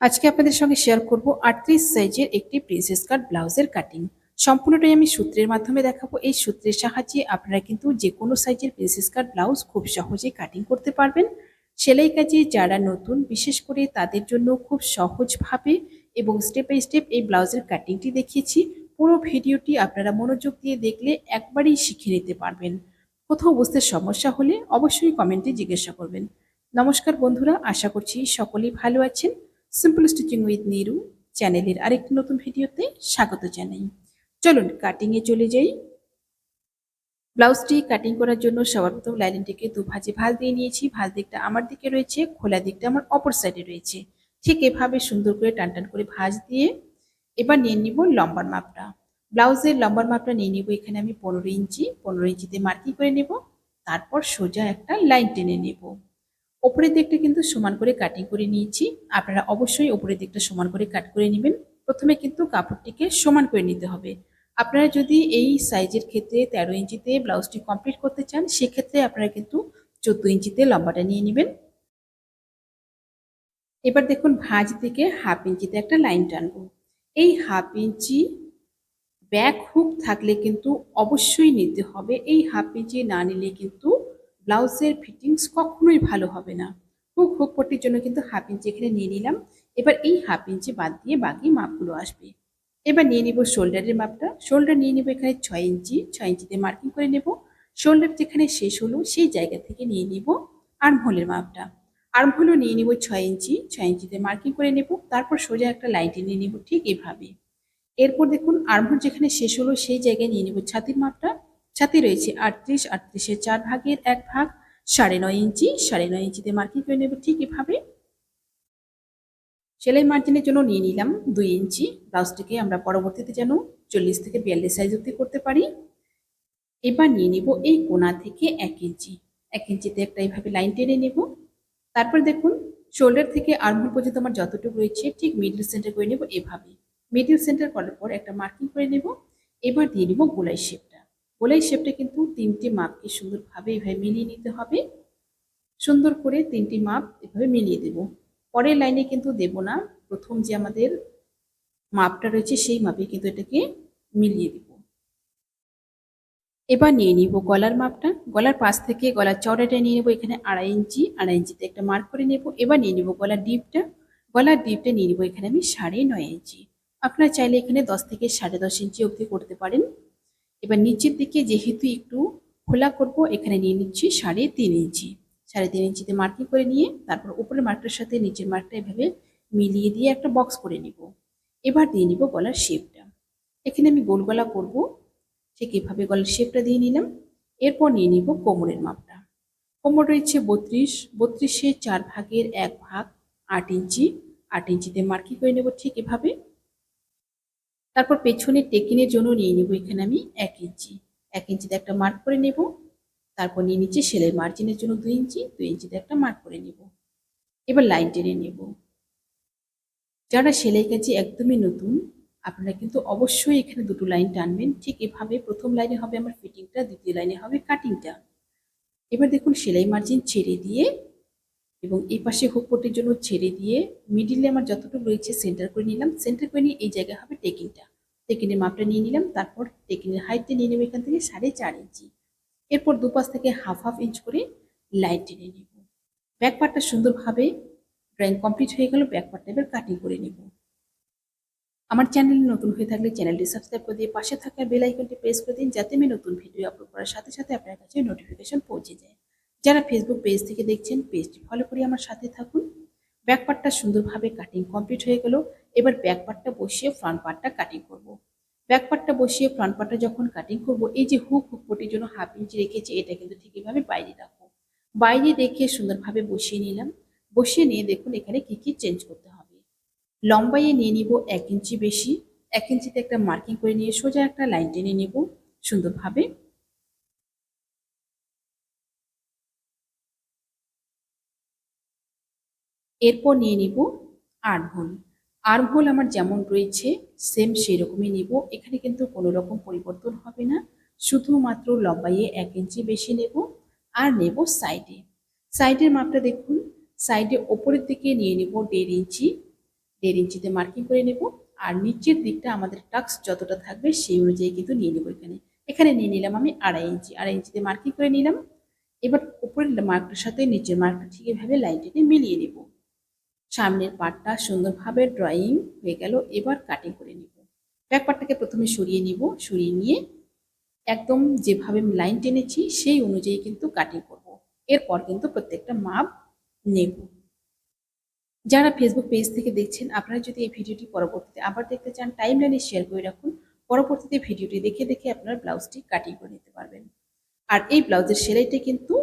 আজকে আপনাদের সঙ্গে শেয়ার করব আটত্রিশ সাইজের একটি প্রিন্সেস কাট ব্লাউজের কাটিং সম্পূর্ণটাই আমি সূত্রের মাধ্যমে দেখাবো। এই সূত্রের সাহায্যে আপনারা কিন্তু যে কোনো সাইজের প্রিন্সেস কাট ব্লাউজ খুব সহজে কাটিং করতে পারবেন। সেলাই কাজে যারা নতুন, বিশেষ করে তাদের জন্য খুব সহজভাবে এবং স্টেপ বাই স্টেপ এই ব্লাউজের কাটিংটি দেখিয়েছি। পুরো ভিডিওটি আপনারা মনোযোগ দিয়ে দেখলে একবারেই শিখে নিতে পারবেন। কোথাও বুঝতে সমস্যা হলে অবশ্যই কমেন্টে জিজ্ঞাসা করবেন। নমস্কার বন্ধুরা, আশা করছি সকলেই ভালো আছেন। সিম্পল স্টিচিং উইথ নিরু চ্যানেলের আরেকটি নতুন ভিডিওতে স্বাগত জানাই। চলুন কাটিংয়ে চলে যাই। ব্লাউজটি কাটিং করার জন্য সবার প্রথম লাইনিংটিকে দু ভাজে ভালো দিয়ে নিয়েছি। ভালো দিকটা আমার দিকে রয়েছে, খোলা দিকটা আমার অপর সাইডে রয়েছে। ঠিক এভাবে সুন্দর করে টান টান করে ভাজ দিয়ে এবার নিয়ে নিব লম্বার মাপটা। ব্লাউজের লম্বার মাপটা নিয়ে নিব এখানে আমি পনেরো ইঞ্চি। পনেরো ইঞ্চিতে মার্কিং করে নেব। তারপর সোজা একটা লাইন টেনে নেব। ওপরের দিকটা কিন্তু সমান করে কাটিং করে নিয়েছি। আপনারা অবশ্যই ওপরের দিকটা সমান করে কাট করে নেবেন। প্রথমে কিন্তু কাপড়টিকে সমান করে নিতে হবে। আপনারা যদি এই সাইজের ক্ষেত্রে তেরো ইঞ্চিতে ব্লাউজটি কমপ্লিট করতে চান, সেক্ষেত্রে আপনারা কিন্তু চোদ্দ ইঞ্চিতে লম্বাটা নিয়ে নেবেন। এবার দেখুন ভাঁজ থেকে হাফ ইঞ্চিতে একটা লাইন টানবো। এই হাফ ইঞ্চি ব্যাক হুক থাকলে কিন্তু অবশ্যই নিতে হবে। এই হাফ ইঞ্চি না নিলে কিন্তু ব্লাউজের ফিটিংস কখনোই ভালো হবে না। হুক হুক পট্টির জন্য কিন্তু হাফ ইঞ্চি এখানে নিয়ে নিলাম। এবার এই হাফ ইঞ্চি বাদ দিয়ে বাকি মাপগুলো আসবে। এবার নিয়ে নিব শোল্ডারের মাপটা। শোল্ডার নিয়ে নিব এখানে ছয় ইঞ্চি। ছয় ইঞ্চিতে মার্কিং করে নেব। শোল্ডার যেখানে শেষ হলো সেই জায়গা থেকে নিয়ে নিব আর্মহোলের মাপটা। আর্মহোলও নিয়ে নিব ছয় ইঞ্চি। ছয় ইঞ্চিতে মার্কিং করে নেব। তারপর সোজা একটা লাইন নিয়ে নিব ঠিক এভাবে। এরপর দেখুন আর্মহোল যেখানে শেষ হলো সেই জায়গায় নিয়ে নিব ছাতির মাপটা। ছাতি রয়েছে আটত্রিশ আটত্রিশের চার ভাগের এক ভাগ, সাড়ে নয় ইঞ্চি, সাড়ে নয় ইঞ্চিতে মার্কিং করে নেব ঠিক এভাবে। সেলাই মার্জিনের জন্য নিয়ে নিলাম দুই ইঞ্চি। ব্লাউজটিকে আমরা পরবর্তীতে যেন চল্লিশ থেকে বিয়াল্লিশ সাইজ অব্দি করতে পারি। এবার নিয়ে নিব এই কোনা থেকে এক ইঞ্চি। এক ইঞ্চিতে একটা এইভাবে লাইন টেনে নেব। তারপর দেখুন, শোল্ডার থেকে আর্মহোল পর্যন্ত আমার যতটুকু রয়েছে ঠিক মিডল সেন্টার করে নেব এভাবে। মিডল সেন্টার করার পর একটা মার্কিং করে নেব। এবার দিয়ে নিব গোলাই শেপটা। গোলাই শেপটা কিন্তু তিনটি মাপকে সুন্দরভাবে এভাবে মিলিয়ে নিতে হবে। সুন্দর করে তিনটি মাপ এভাবে মিলিয়ে দেব। পরের লাইনে কিন্তু দেব না, প্রথম যে আমাদের মাপটা রয়েছে সেই মাপে কিন্তু এটাকে মিলিয়ে দেব। এবার নিয়ে নিব গলার মাপটা। গলার পাশ থেকে গলার চড়াটা নিয়ে নেব, এখানে আড়াই ইঞ্চি, আড়াই ইঞ্চিতে একটা মার্ক করে নেব। এবার নিয়ে নেব গলার ডিপটা। গলার ডিপটা নিয়ে নেব এখানে আমি সাড়ে নয় ইঞ্চি। আপনারা চাইলে এখানে দশ থেকে সাড়ে দশ ইঞ্চি অবধি করতে পারেন। এবার নিচের দিকে যেহেতু একটু খোলা করব, এখানে নিয়ে নিচ্ছি সাড়ে তিন ইঞ্চি। সাড়ে তিন ইঞ্চিতে মার্কিং করে নিয়ে তারপর উপরের মার্কটার সাথে নিচের মার্কটা এভাবে মিলিয়ে দিয়ে একটা বক্স করে নিব। এবার দিয়ে নিব গলার শেপটা এখানে আমি গোল গলা করব। ঠিক এভাবে গলার শেপটা দিয়ে নিলাম। এরপর নিয়ে নিব কোমরের মাপটা। কোমর রয়েছে বত্রিশ, বত্রিশে চার ভাগের এক ভাগ আট ইঞ্চি। আট ইঞ্চিতে মার্কিং করে নেব ঠিক এভাবে। তারপর পেছনে টেকিনের জন্য নিয়ে নেব এখানে আমি এক ইঞ্চি। এক ইঞ্চিতে একটা মার্ক করে নেব। তারপর নিয়ে নিচ্ছি সেলাই মার্জিনের জন্য দুই ইঞ্চি, দুই ইঞ্চিতে একটা মার্ক করে নেব। এবার লাইন টেনে নেব। যারা সেলাই কাজে একদমই নতুন, আপনারা কিন্তু অবশ্যই এখানে দুটো লাইন টানবেন। ঠিক এভাবে প্রথম লাইনে হবে আমার ফিটিংটা দ্বিতীয় লাইনে হবে কাটিংটা এবার দেখুন সেলাই মার্জিন ছেড়ে দিয়ে এবং এই পাশে হুকপটির জন্য ছেড়ে দিয়ে মিডিলে আমার যতটুকু রয়েছে সেন্টার করে নিলাম। সেন্টার করে নিয়ে এই জায়গায় হবে টেকিংটা টেকিনের মাপটা নিয়ে নিলাম, তারপর টেকিনের হাইটটা নিয়ে নেব এখান থেকে সাড়ে চার ইঞ্চি এরপর দুপাশ থেকে হাফ হাফ ইঞ্চ করে লাইট টেনে নেব। ব্যাক পার্টটা সুন্দরভাবে ড্রয়িং কমপ্লিট হয়ে গেল ব্যাক পার্টটা এবার কাটিং করে নেব। আমার চ্যানেল নতুন হয়ে থাকলে চ্যানেলটি সাবস্ক্রাইব করে দিয়ে পাশে থাকা বেল আইকনটি প্রেস করে দিন, যাতে আমি নতুন ভিডিও আপলোড করার সাথে সাথে আপনার কাছে নোটিফিকেশন পৌঁছে যায়। যারা ফেসবুক পেজ থেকে দেখছেন পেজটি ফলো করে আমার সাথে থাকুন। ব্যাক পার্টটা সুন্দরভাবে কাটিং কমপ্লিট হয়ে গেল। এবার ব্যাক পার্টটা বসিয়ে ফ্রন্ট পার্টটা কাটিং করব। ব্যাক পার্টটা বসিয়ে ফ্রন্ট পার্টটা যখন কাটিং করব, এই যে হুক হুক পটির জন্য হাফ ইঞ্চি রেখেছি, এটা কিন্তু ঠিক এইভাবে বাইরে রাখব বাইরে রেখে সুন্দরভাবে বসিয়ে নিলাম। বসিয়ে নিয়ে দেখুন এখানে কি কি চেঞ্জ করতে হবে। লম্বাইয়ে নিয়ে নিব এক ইঞ্চি বেশি। এক ইঞ্চিতে একটা মার্কিং করে নিয়ে সোজা একটা লাইন টেনে নেব। সুন্দরভাবে এরপর নিয়ে নিব আর্মহোল আর্মহোল আমার যেমন রয়েছে সেম সেই রকমই নিব। এখানে কিন্তু কোনো রকম পরিবর্তন হবে না। শুধুমাত্র লম্বাইয়ে এক ইঞ্চি বেশি নেব আর নেব সাইডে সাইডের মাপটা দেখুন। সাইডে ওপরের দিকে নিয়ে নেব দেড় ইঞ্চি। দেড় ইঞ্চিতে মার্কিং করে নেব। আর নিচের দিকটা আমাদের টাক্স যতটা থাকবে সেই অনুযায়ী কিন্তু নিয়ে নেব এখানে। এখানে নিয়ে নিলাম আমি আড়াই ইঞ্চি। আড়াই ইঞ্চিতে মার্কিং করে নিলাম। এবার উপরের মার্কটার সাথে নিচের মার্কটা ঠিক এভাবে লাইনটিকে মিলিয়ে নেব। সামনের পাটটা সুন্দরভাবে ড্রয়িং হয়ে গেল। এবার কাটিং করে নিব। ব্যাক পার্টটাকে প্রথমে সরিয়ে নিব। সরিয়ে নিয়ে একদম যেভাবে আমি লাইন টেনেছি, সেই অনুযায়ী কিন্তু কাটিং করব। এরপর কিন্তু প্রত্যেকটা মাপ নেব। যারা ফেসবুক পেজ থেকে দেখছেন, আপনারা যদি এই ভিডিওটি পরবর্তীতে আবার দেখতে চান টাইম লাইনে শেয়ার করে রাখুন। পরবর্তীতে ভিডিওটি দেখে দেখে আপনার ব্লাউজটি কাটিং করে নিতে পারবেন। আর এই ব্লাউজের সেলাইটা কিন্তু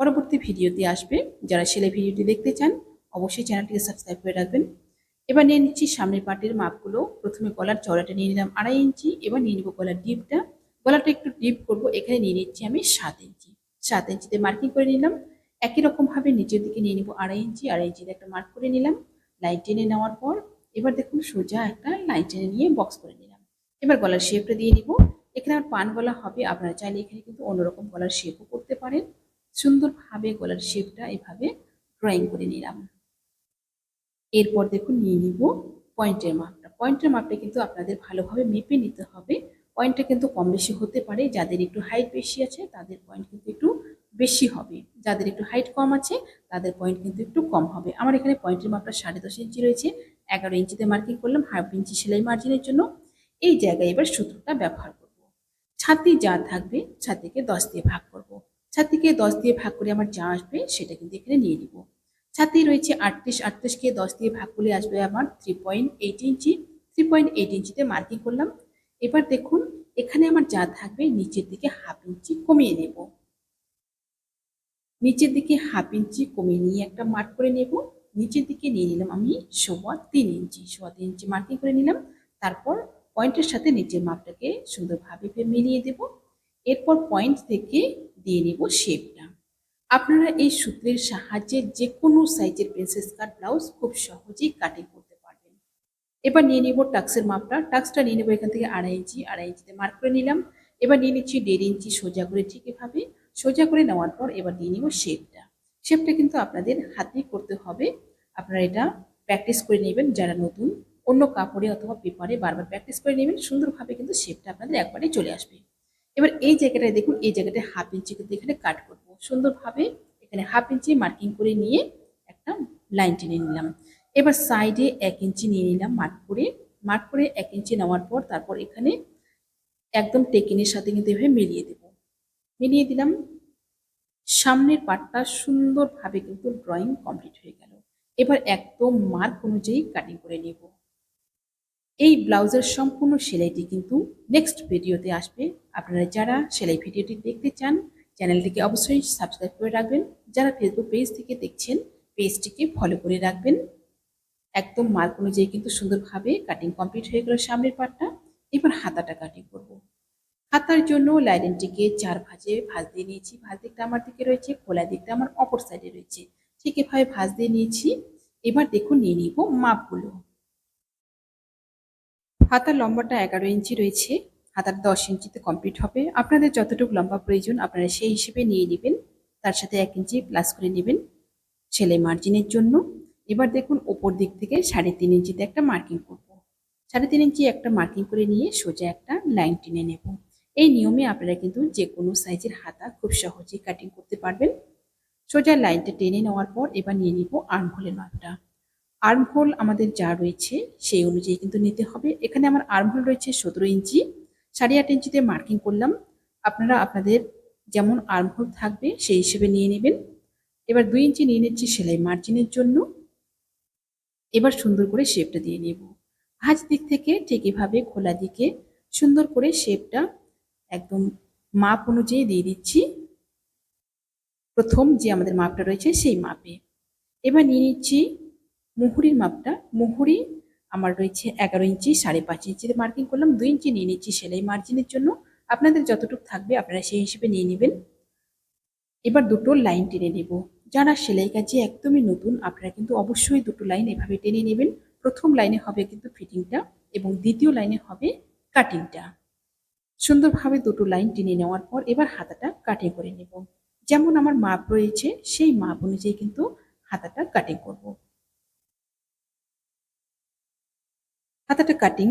পরবর্তী ভিডিওতে আসবে। যারা সেলাই ভিডিওটি দেখতে চান অবশ্যই চ্যানেলটিকে সাবস্ক্রাইব করে রাখবেন। এবার নিয়ে নিচ্ছি সামনের পাটের মাপগুলো। প্রথমে গলার চড়াটা নিয়ে নিলাম আড়াই ইঞ্চি, এবার নিয়ে নিব গলার ডিপটা গলাটা একটু ডিপ করব, এখানে নিয়ে নিচ্ছি আমি সাত ইঞ্চি। সাত ইঞ্চিতে মার্কিং করে নিলাম। একই রকমভাবে নিচের দিকে নিয়ে নিব আড়াই ইঞ্চি, আড়াই ইঞ্চিতে একটা মার্ক করে নিলাম। লাইন টেনে নেওয়ার পর, এবার দেখুন সোজা একটা লাইন টেনে নিয়ে বক্স করে নিলাম। এবার গলার শেপটা দিয়ে নিব। এখানে আমার পান গলা হবে, আপনারা চাইলে এখানে কিন্তু অন্যরকম গলার শেপও করতে পারেন। সুন্দরভাবে গলার শেপটা এভাবে ড্রয়িং করে নিলাম। এরপর দেখুন নিয়ে নিব পয়েন্টের মাপটা। পয়েন্টের মাপটা কিন্তু আপনাদের ভালোভাবে মেপে নিতে হবে। পয়েন্টটা কিন্তু কম বেশি হতে পারে, যাদের একটু হাইট বেশি আছে, তাদের পয়েন্ট কিন্তু একটু বেশি হবে। যাদের একটু হাইট কম আছে, তাদের পয়েন্ট কিন্তু একটু কম হবে। আমার এখানে পয়েন্টের মাপটা সাড়ে দশ ইঞ্চি রয়েছে। এগারো ইঞ্চিতে মার্কিং করলাম হাফ ইঞ্চি সেলাই মার্জিনের জন্য। এই জায়গায় এবার সূত্রটা ব্যবহার করব। ছাতি যা থাকবে, ছাতিকে দশ দিয়ে ভাগ করব। ছাতিকে দশ দিয়ে ভাগ করে আমার যা আসবে, সেটা কিন্তু এখানে নিয়ে নিব। ছাতি রয়েছে আটত্রিশ, আটত্রিশকে দশ দিয়ে ভাগ করলে আসবে আমার three point eight inch. Three point eight ইঞ্চিতে মার্কিং করলাম। এবার দেখুন, এখানে আমার যা থাকবে নিচের দিকে হাফ ইঞ্চি কমিয়ে নেব। নিচের দিকে হাফ ইঞ্চি কমিয়ে নিয়ে একটা মার্ক করে নেব। নিচের দিকে নিয়ে নিলাম আমি সোয়া তিন ইঞ্চি। সোয়া তিন ইঞ্চি মার্কিং করে নিলাম। তারপর পয়েন্টের সাথে নিচের মাপটাকে সুন্দরভাবে মিলিয়ে দেব। এরপর পয়েন্ট থেকে দিয়ে নেব শেপটা আপনারা এই সূত্রের সাহায্যে যে কোনো সাইজের প্রিন্সেস কাট ব্লাউজ খুব সহজেই কাটিং করতে পারবেন। এবার নিয়ে নিব টাক্সের মাপটা। টাক্সটা নিয়ে নেব এখান থেকে আড়াই ইঞ্চি, আড়াই ইঞ্চিতে মার্ক করে নিলাম। এবার নিয়ে নিচ্ছি দেড় ইঞ্চি সোজা করে ঠিক এভাবে। সোজা করে নেওয়ার পর এবার নিয়ে নিব শেপটা শেপটা কিন্তু আপনাদের হাতেই করতে হবে। আপনারা এটা প্র্যাকটিস করে নেবেন যারা নতুন। অন্য কাপড়ে অথবা পেপারে বারবার প্র্যাকটিস করে নেবেন। সুন্দরভাবে কিন্তু শেপটা আপনাদের একবারে চলে আসবে। এবার এই জায়গাটায় দেখুন, এই জায়গাটায় হাফ ইঞ্চি কিন্তু এখানে কাট করব। সুন্দরভাবে এখানে হাফ ইঞ্চি মার্কিং করে নিয়ে একটা লাইন টেনে নিলাম। এবার সাইডে এক ইঞ্চি নিয়ে নিলাম মার্ক করে। মার্ক করে এক ইঞ্চি নেওয়ার পর তারপর এখানে একদম টেকিনের সাথে কিন্তু এভাবে মিলিয়ে দেব। মিলিয়ে দিলাম। সামনের পাটটা সুন্দরভাবে কিন্তু ড্রয়িং কমপ্লিট হয়ে গেল। এবার একদম মার্ক অনুযায়ী কাটিং করে নেব। এই ব্লাউজের সম্পূর্ণ সেলাইটি কিন্তু নেক্সট ভিডিওতে আসবে। আপনারা যারা সেলাই ভিডিওটি দেখতে চান, চ্যানেলটিকে অবশ্যই সাবস্ক্রাইব করে রাখবেন। যারা ফেসবুক পেজ থেকে দেখছেন পেজটিকে ফলো করে রাখবেন। একদম মার্ক অনুযায়ী কিন্তু সুন্দরভাবে কাটিং কমপ্লিট হয়ে গেল সামনের পাটটা। এবার হাতাটা কাটিং করব। হাতার জন্য লাইলেনটিকে চার ভাজে ভাজ দিয়ে নিয়েছি। ভাজ দিকটা আমার দিকে রয়েছে, খোলা দিকটা আমার অপর সাইডে রয়েছে। ঠিক এভাবে ভাজ দিয়ে নিয়েছি। এবার দেখুন, নিয়ে নিব মাপগুলো। হাতার লম্বাটা এগারো ইঞ্চি রয়েছে, হাতার দশ ইঞ্চিতে কমপ্লিট হবে। আপনাদের যতটুকু লম্বা প্রয়োজন, আপনারা সেই হিসেবে নিয়ে নেবেন। তার সাথে এক ইঞ্চি প্লাস করে নেবেন সেলাই মার্জিনের জন্য। এবার দেখুন ওপর দিক থেকে সাড়ে তিন ইঞ্চিতে একটা মার্কিং করব। সাড়ে তিন ইঞ্চি একটা মার্কিং করে নিয়ে সোজা একটা লাইন টেনে নেব। এই নিয়মে আপনারা কিন্তু যে কোনো সাইজের হাতা খুব সহজেই কাটিং করতে পারবেন। সোজা লাইনটা টেনে নেওয়ার পর এবার নিয়ে নিব আর্মহোলের মাপটা। আর্মহোল আমাদের যা রয়েছে সেই অনুযায়ী কিন্তু নিতে হবে। এখানে আমার আর্মহোল রয়েছে সতেরো ইঞ্চি। সাড়ে আট ইঞ্চিতে মার্কিং করলাম। আপনারা আপনাদের যেমন আর্মহোল থাকবে সেই হিসেবে নিয়ে নেবেন। এবার দুই ইঞ্চি নিয়ে নিচ্ছি সেলাই মার্জিনের জন্য। এবার সুন্দর করে শেপটা দিয়ে নেব। ভাঁজ দিক থেকে ঠিক এভাবে খোলা দিকে সুন্দর করে শেপটা একদম মাপ অনুযায়ী দিয়ে দিচ্ছি। প্রথম যে আমাদের মাপটা রয়েছে সেই মাপে। এবার নিয়ে নিচ্ছি মুহুরির মাপটা, মুহুরি আমার রয়েছে এগারো ইঞ্চি, সাড়ে পাঁচ ইঞ্চিতে মার্কিং করলাম, দুই ইঞ্চি নিয়ে নিচ্ছি সেলাই মার্জিনের জন্য। আপনাদের যতটুকু থাকবে আপনারা সেই হিসেবে নিয়ে নেবেন। এবার দুটো লাইন টেনে নেব। যারা সেলাই কাজে একদমই নতুন, আপনারা কিন্তু অবশ্যই দুটো লাইন এভাবে টেনে নেবেন। প্রথম লাইনে হবে কিন্তু ফিটিংটা এবং দ্বিতীয় লাইনে হবে কাটিংটা সুন্দরভাবে দুটো লাইন টেনে নেওয়ার পর এবার হাতাটা কাটিং করে নেব। যেমন আমার মাপ রয়েছে, সেই মাপ অনুযায়ী কিন্তু হাতাটা কাটিং করব। হাতাটা কাটিং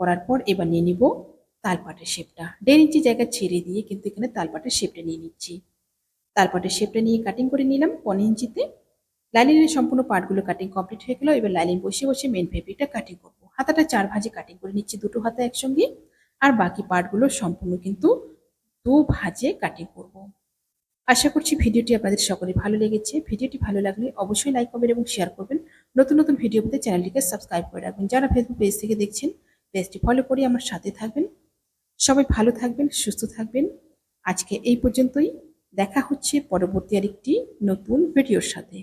করার পর এবার নিয়ে নিব তালপাটের শেপটা দেড় ইঞ্চি জায়গা ছেড়ে দিয়ে কিন্তু এখানে তালপাটের শেপটা নিয়ে নিচ্ছি। তালপাটের শেপটা নিয়ে কাটিং করে নিলাম পনেরো ইঞ্চিতে লাইলিনের সম্পূর্ণ পার্টগুলো কাটিং কমপ্লিট হয়ে গেল। এবার লাইলিন বসে বসে মেন ফেব্রিকটা কাটিং করব। হাতাটা চার ভাজে কাটিং করে নিচ্ছি দুটো হাতা একসঙ্গে। আর বাকি পার্টগুলো সম্পূর্ণ কিন্তু দু ভাজে কাটিং করব। আশা করছি ভিডিওটি আপনাদের সকলে ভালো লেগেছে। ভিডিওটি ভালো লাগলে অবশ্যই লাইক করবেন এবং শেয়ার করবেন। নতুন নতুন ভিডিও পেতে চ্যানেলটিকে সাবস্ক্রাইব করে রাখবেন। যারা ফেসবুক পেজ থেকে দেখছেন পেজটি ফলো করে আমার সাথে থাকবেন। সবাই ভালো থাকবেন, সুস্থ থাকবেন। আজকে এই পর্যন্তই। দেখা হচ্ছে পরবর্তী আরেকটি নতুন ভিডিওর সাথে।